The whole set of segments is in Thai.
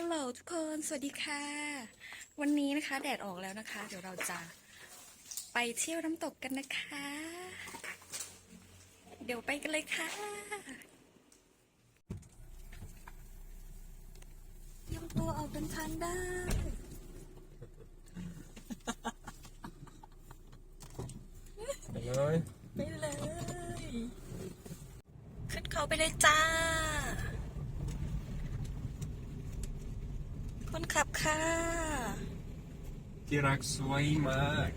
ฮัลโหลทุกคน สวัสดีค่ะ วันนี้นะคะ แดดออกแล้วนะคะ เดี๋ยวเราจะไปเที่ยวน้ำตกกันนะคะ เดี๋ยวไปกันเลยค่ะเตรียมตัวออกเดินทางได้ไปเลย ไปเลย ขึ้นเขาไปเลยจ้า คนขับค่ะ ที่รักสวยมาก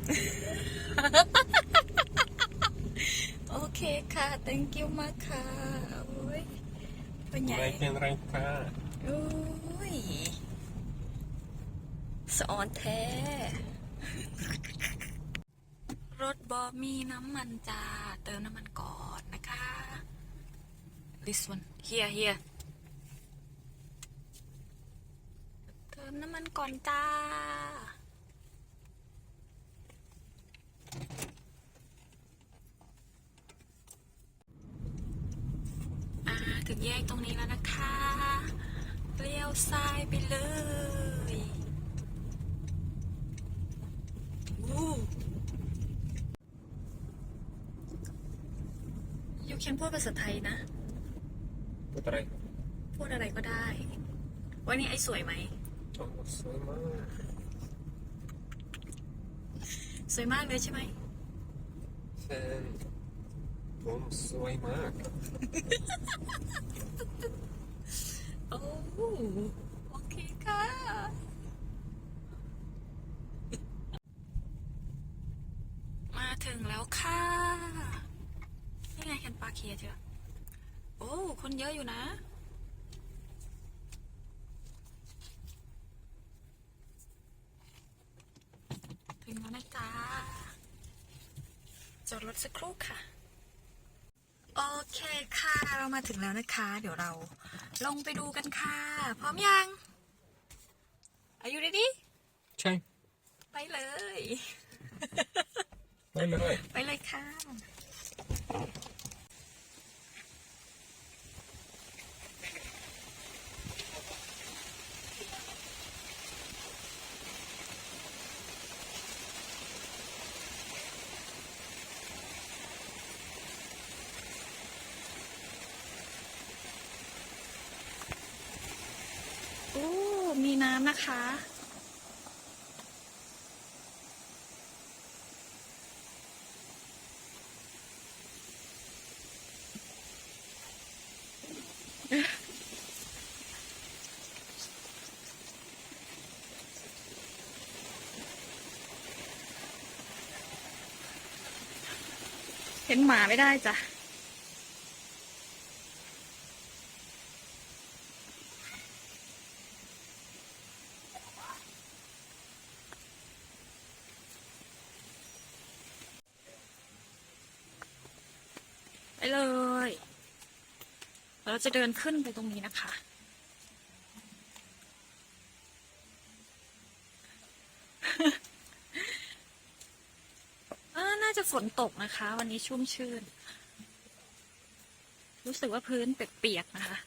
โอเคค่ะ thank you มากค่ะโอ้ยเป็นใหญ่ไม่เป็นไรค่ะโอ้ยสะออนแท้ รถบอมีน้ำมันจ้า เติมน้ำมันก่อนนะคะ this one here here เติมน้ำมันก่อนจ้า อ่า ถึงแยกตรงนี้แล้วนะคะเลี้ยวซ้ายไปเลยวู้ยูเคนพูดภาษาไทยนะ พูดอะไรพูดอะไรก็ได้ วันนี้ไอ้สวยไหม โอ้สวยมากสวยมากเลยใช่ไหมแฟน ผมสวยมาก โอ้โอเคค่ะ มาถึงแล้วค่ะ นี่ไงแคนปลาเคียเถอะโอ้ คนเยอะอยู่นะถึงแล้วนะจ๊ะจอดรถสักครู่ค่ะ โอเคค่ะ เรามาถึงแล้วนะคะ เดี๋ยวเราลงไปดูกันค่ะ พร้อมยัง Are you ready ใช่ไปเลย ไปเลย ไปเลยค่ะ โอ้ มี น้ำนะคะ เห็นหมาไม่ได้จ้ะ ไปเลย เราจะเดินขึ้นไปตรงนี้นะคะ น่าจะฝนตกนะคะ วันนี้ชุ่มชื่น รู้สึกว่าพื้นเปียกๆนะคะ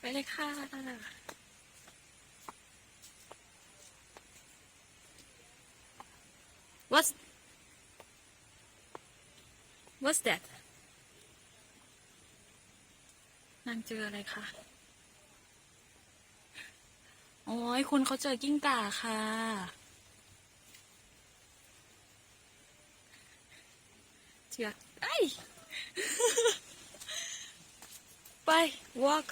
ไปเลยค่ะ What's What's that นางเจออะไรคะโอ้ยคุณเขาเจอกิ้งก่าค่ะเชือกไอ้ไป walk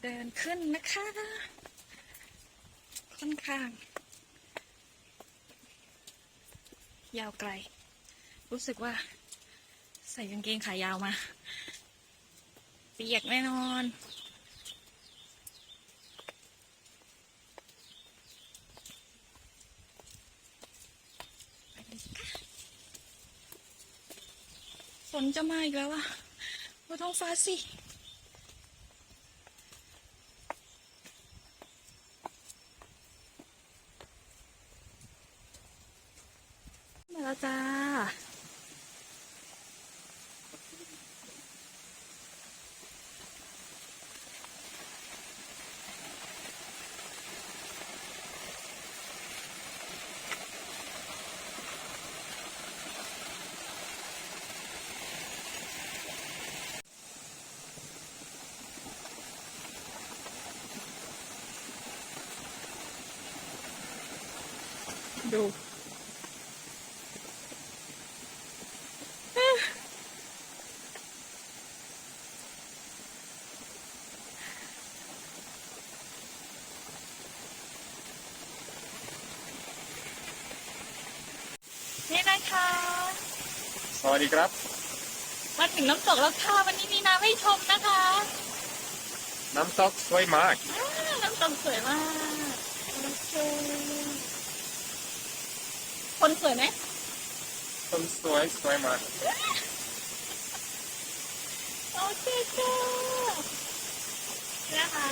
เดินขึ้นนะคะค่อนข้าง ยาวไกล รู้สึกว่า ใส่กางเกงขายาวมา เปียกแน่นอน ฝนจะมาอีกแล้วอะบนท้องฟ้าสิมาแล้วจ้า ดู นี่นะคะ สวัสดีครับ มาถึงน้ำตกแล้วค่ะ วันนี้มีน้ำให้ชมนะคะ น้ำตกสวยมากอ่าน้ำตกสวยมากโอเค คนสวยไหมต้นสวยสวยมากโอเคค่ะนี่นะคะ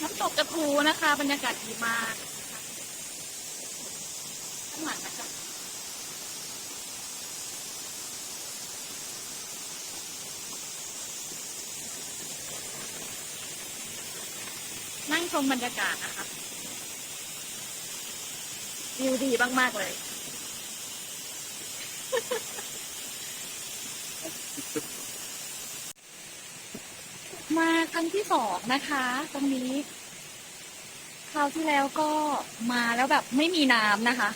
น้ำตกกระทูนะคะ บรรยากาศดีมากข้างหลังนะคะนั่งชมบรรยากาศนะคะวิวดีมาก ๆ เลย มาครั้งที่สองนะคะ ตรงนี้ คราวที่แล้วก็มาแล้วแบบไม่มีน้ำนะคะ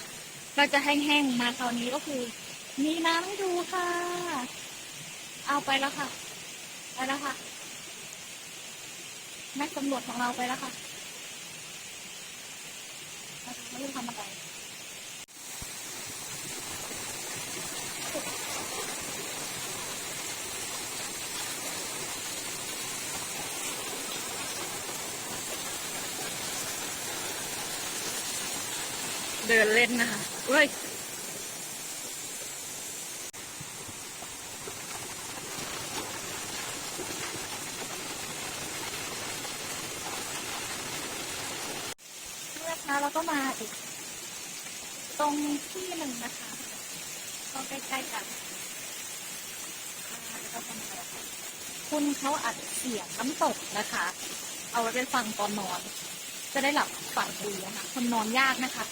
เราจะแห้งๆ มาคราวนี้ก็คือ มีน้ำให้ดูค่ะ เอาไปแล้วค่ะ ไปแล้วค่ะนักสำรวจของเราไปแล้วค่ะเราจะไม่รู้ทำอะไร เดินเล่นนะคะเว้ยนี่นะคะเราก็มาอีก ตรงที่หนึ่งนะคะก็ใกล้ๆกันอ่าแล้วก็คะคุณเขาอัดเสียงน้ำตกนะคะ เอาไว้ไปฟังตอนนอน จะได้หลับฝันดีนะคะคนนอนยากนะคะ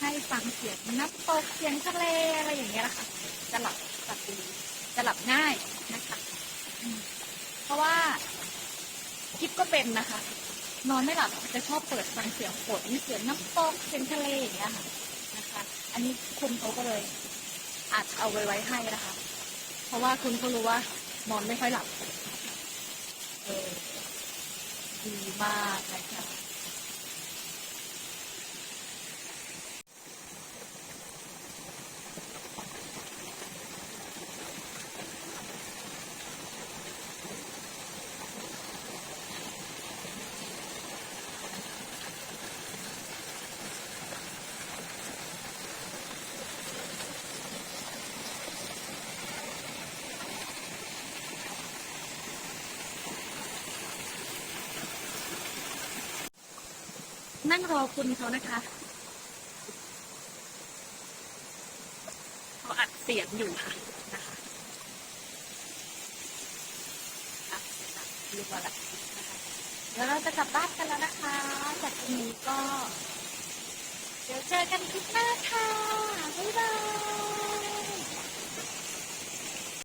ให้ฟังเสียงน้ำตกเสียงทะเลอะไรอย่างเงี้ยนะคะจะหลับฝันดีจะหลับง่ายนะคะเพราะว่าคิดก็เป็นนะคะ นอนไม่หลับจะชอบเปิดฟังเสียงฝนเสียงน้ำตกเสียงทะเลอย่างเงี้ยค่ะนะคะ อันนี้คุณเขาก็เลยอาจเอาไว้ไว้ให้นะคะ เพราะว่าคุณก็รู้ว่านอนไม่ค่อยหลับเออดีมากนะค่ะ นั่งรอคุณเขานะคะเขาอัดเสียงอยู่ค่ะนะคะเรียบร้อยแล้วเดี๋ยวเราจะกลับบ้านกันแล้วนะคะ จากที่นี้ก็ เดี๋ยวเจอกันคลิปหน้าค่ะ บ๊ายบาย